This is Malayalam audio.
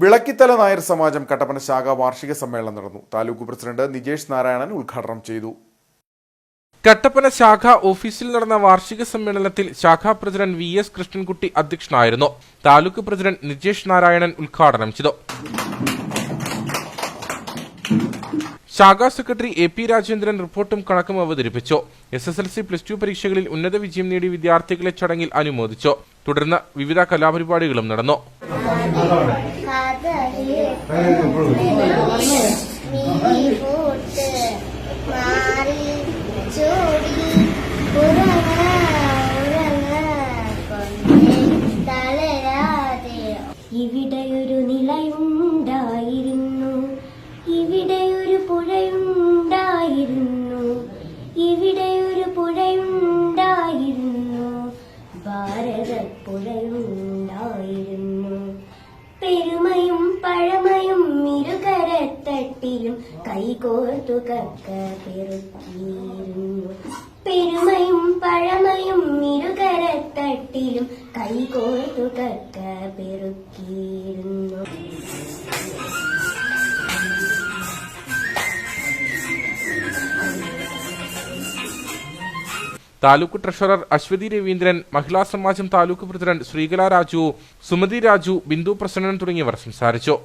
വിളക്കിത്തല നായർ സമാജം കട്ടപ്പന ശാഖ വാർഷിക സമ്മേളനം നടന്നു. താലൂക്ക് പ്രസിഡന്റ് നിജേഷ് നാരായണൻ ഉദ്ഘാടനം ചെയ്തു. കട്ടപ്പന ശാഖ ഓഫീസിൽ നടന്ന വാർഷിക സമ്മേളനത്തിൽ ശാഖാ പ്രസിഡന്റ് വി എസ് കൃഷ്ണൻകുട്ടി അധ്യക്ഷനായിരുന്നു. താലൂക്ക് പ്രസിഡന്റ് നിജേഷ് നാരായണൻ ഉദ്ഘാടനം ചെയ്തു. ശാഖാ സെക്രട്ടറി എ പി രാജേന്ദ്രൻ റിപ്പോർട്ടും കണക്കും അവതരിപ്പിച്ചു. S S L C plus two പരീക്ഷകളിൽ ഉന്നത വിജയം നേടിയ വിദ്യാർത്ഥികളെ ചടങ്ങിൽ അനുമോദിച്ചു. തുടർന്ന് വിവിധ കലാപരിപാടികളും നടന്നു. പൂട്ട് മാറി ചൂടി ഉറങ്ങ ഉറങ്ങ തളരാതെ ഇവിടെയൊരു നിലയുണ്ടായിരുന്നു. ഇവിടെയൊരു പുഴയുണ്ടായിരുന്നു. ഇവിടെയൊരു പുഴയുണ്ടായിരുന്നു. ഭാരതപ്പുഴയുണ്ടായിരുന്നു കൈകോർത്തു കക്ക പെറുക്കിയിരുന്നു. പെരുമയും പഴമയും ഇരുകരത്തട്ടിലും കൈകോർത്തു കക്ക പെറുക്കിയിരുന്നു. താലൂക്ക് ട്രഷറർ അശ്വതി രവീന്ദ്രൻ മഹിളാ സമാജം താലൂക്ക് പ്രസിഡന്റ് ശ്രീകല രാജു സുമതി രാജു ബിന്ദു പ്രസന്നൻ തുടങ്ങിയവർ സംസാരിച്ചു.